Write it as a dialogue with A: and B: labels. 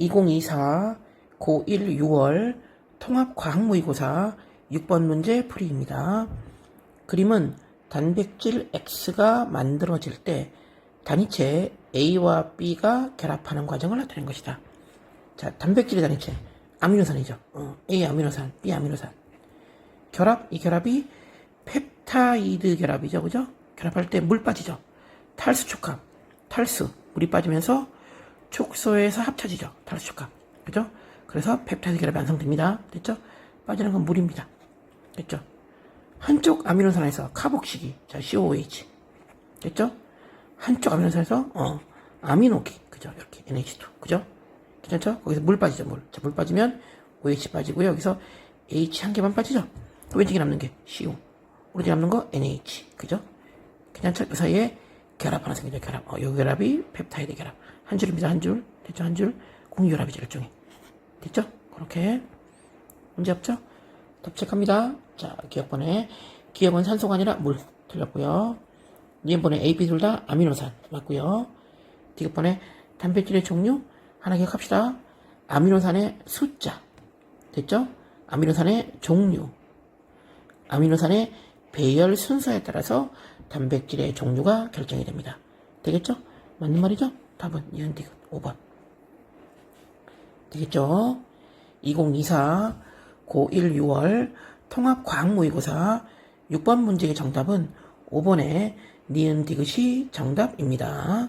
A: 2024 고1 6월 통합과학모의고사 6번 문제 풀이입니다. 그림은 단백질 X가 만들어질 때 단위체 A와 B가 결합하는 과정을 나타낸 것이다. 자, 단백질의 단위체 아미노산이죠. 어, A 아미노산, B 아미노산. 결합, 이 결합이 펩타이드 결합이죠. 그죠? 결합할 때 물 빠지죠. 탈수 촉합, 탈수, 물이 빠지면서 촉소에서 합쳐지죠. 탈수 촉합. 그죠? 그래서 펩타이드 결합이 완성됩니다. 됐죠? 빠지는 건 물입니다. 됐죠? 한쪽 아미노산에서 카복식이, 자, COOH. 됐죠? 한쪽 아미노산에서, 어, 아미노기. 그죠? 이렇게, NH2. 그죠? 괜찮죠? 거기서 물 빠지죠, 물. 자, 물 빠지면 OH 빠지고요. 여기서 H 한 개만 빠지죠? 왼쪽에 남는 게 CO. 오른쪽에 남는 거 NH. 그죠? 괜찮죠? 그 사이에 결합 하나 생기죠, 결합. 어, 요 결합이 펩타이드 결합. 한 줄입니다, 한 줄. 됐죠? 한 줄. 공유결합이죠, 일종의. 됐죠? 그렇게. 문제 없죠? 답책합니다. 자, 기억번에. 기억은 산소가 아니라 물. 틀렸고요. 니은번에 A, B 둘 다 아미노산. 맞고요. 디귿번에 단백질의 종류. 하나 기억합시다. 아미노산의 숫자. 됐죠? 아미노산의 종류. 아미노산의 배열 순서에 따라서 단백질의 종류가 결정이 됩니다. 되겠죠? 맞는 말이죠? 답은 니은 디귿 5번. 되겠죠? 2024 고1 6월 통합과학모의고사 6번 문제의 정답은 5번의 니은 디귿이 정답입니다.